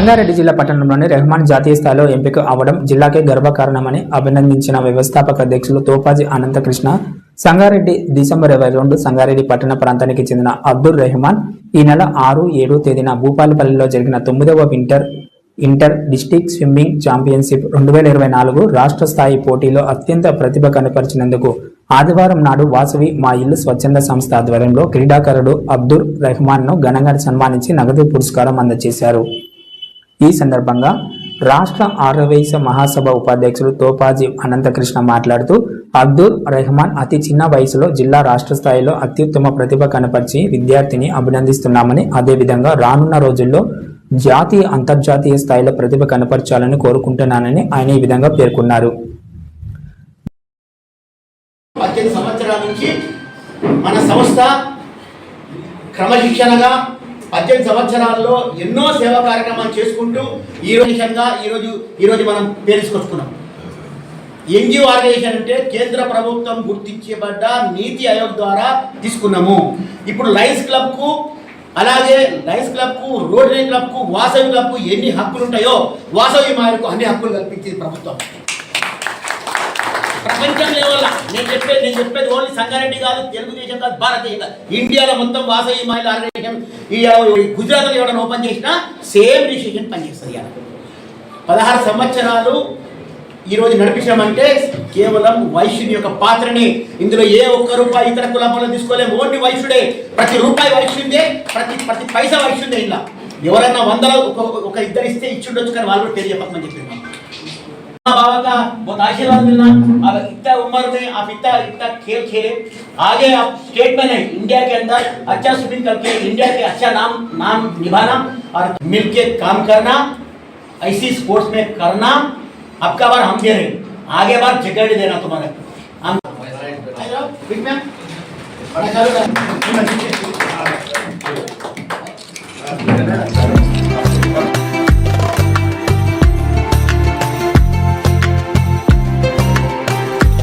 రంగారెడ్డి జిల్లా పట్టణంలోని రెహమాన్ జాతీయ స్థాయిలో ఎంపిక అవ్వడం జిల్లాకే గర్వకారణమని అభినందించిన వ్యవస్థాపక అధ్యక్షులు తోపాజీ అనంతకృష్ణ సంగారెడ్డి డిసెంబర్ ఇరవై రెండు సంగారెడ్డి పట్టణ ప్రాంతానికి చెందిన అబ్దుల్ రెహమాన్ ఈ నెల ఆరు ఏడు తేదీన భూపాలపల్లిలో జరిగిన తొమ్మిదవ winter inter district swimming championship రెండు వేల ఇరవై నాలుగు రాష్ట్ర స్థాయి పోటీలో అత్యంత ప్రతిభ కనపరిచినందుకు ఆదివారం నాడు వాసవి మా ఇల్లు స్వచ్ఛంద సంస్థ ఆధ్వర్యంలో క్రీడాకారుడు అబ్దుల్ రెహమాన్ను ఘనంగా సన్మానించి నగదు పురస్కారం అందజేశారు. ఈ సందర్భంగా రాష్ట్ర ఆర్యవైశ్య మహాసభ ఉపాధ్యక్షులు తోపాజీ అనంతకృష్ణ మాట్లాడుతూ అబ్దుల్ రెహమాన్ అతి చిన్న వయసులో జిల్లా రాష్ట్ర స్థాయిలో అత్యుత్తమ ప్రతిభ కనపరిచి విద్యార్థిని అభినందిస్తున్నామని అదేవిధంగా రానున్న రోజుల్లో జాతీయ అంతర్జాతీయ స్థాయిలో ప్రతిభ కనపరచాలని కోరుకుంటున్నానని ఆయన ఈ విధంగా పేర్కొన్నారు. సంవత్సరాల నుంచి మన సంస్థ క్రమశిక్షణగా పద్దెనిమిది సంవత్సరాల్లో ఎన్నో సేవా కార్యక్రమాలు చేసుకుంటూ ఈ రోజుగా ఈరోజు ఈరోజు మనం పేరుసుకొచ్చుకున్నాం ఎన్జిఓ ఆర్గనైజేషన్ అంటే కేంద్ర ప్రభుత్వం గుర్తించబడ్డ నీతి ఆయోగ్ ద్వారా తీసుకున్నాము. ఇప్పుడు లయన్స్ క్లబ్కు అలాగే లయన్స్ క్లబ్కు రోటరీ క్లబ్కు వాసవి క్లబ్కు ఎన్ని హక్కులు ఉంటాయో వాసవి మాయకు అన్ని హక్కులు కల్పించింది ప్రభుత్వం. ప్రపంచం లెవెల్ నేను చెప్పేది నేను చెప్పేది ఓన్లీ సంగారెడ్డి కాదు తెలుగుదేశం కాదు భారతదేశం కాదు. ఇండియాలో మొత్తం వాసవి మహిళ ఆర్గనైజేషన్ ఈ గుజరాత్లో ఎవరైనా ఓపెన్ చేసినా సేమ్ రిజిస్ట్రేషన్ పనిచేస్తుంది ఇవాళ. పదహారు సంవత్సరాలు ఈరోజు నడిపించామంటే కేవలం వైశ్యుని యొక్క పాత్రని. ఇందులో ఏ ఒక్క రూపాయి ఇతర కులంలో తీసుకోలేము. ఓన్లీ వైశ్యుడే. ప్రతి రూపాయి వైశ్యుందే ప్రతి ప్రతి పైసా వైశ్యుందే ఇలా ఎవరైనా వందల ఒక ఒక ఇద్దరు ఇస్తే ఇచ్చుండొచ్చు కానీ వాళ్ళు కూడా తెలియపక్కమని చెప్పారు बाबा का बहुत आशीर्वाद मिलना। अब इतना उम्र में आप इतना इतना खेल खेले आगे आप स्टेट में नहीं इंडिया के अंदर अच्छा स्विमिंग करके इंडिया के अच्छा नाम नाम निभाना और मिलके काम करना ऐसी स्पोर्ट्स में करना आपका बार हम दे रहे आगे बार जगह देना तुम्हारे। हम ठीक है बड़ा चालू कर।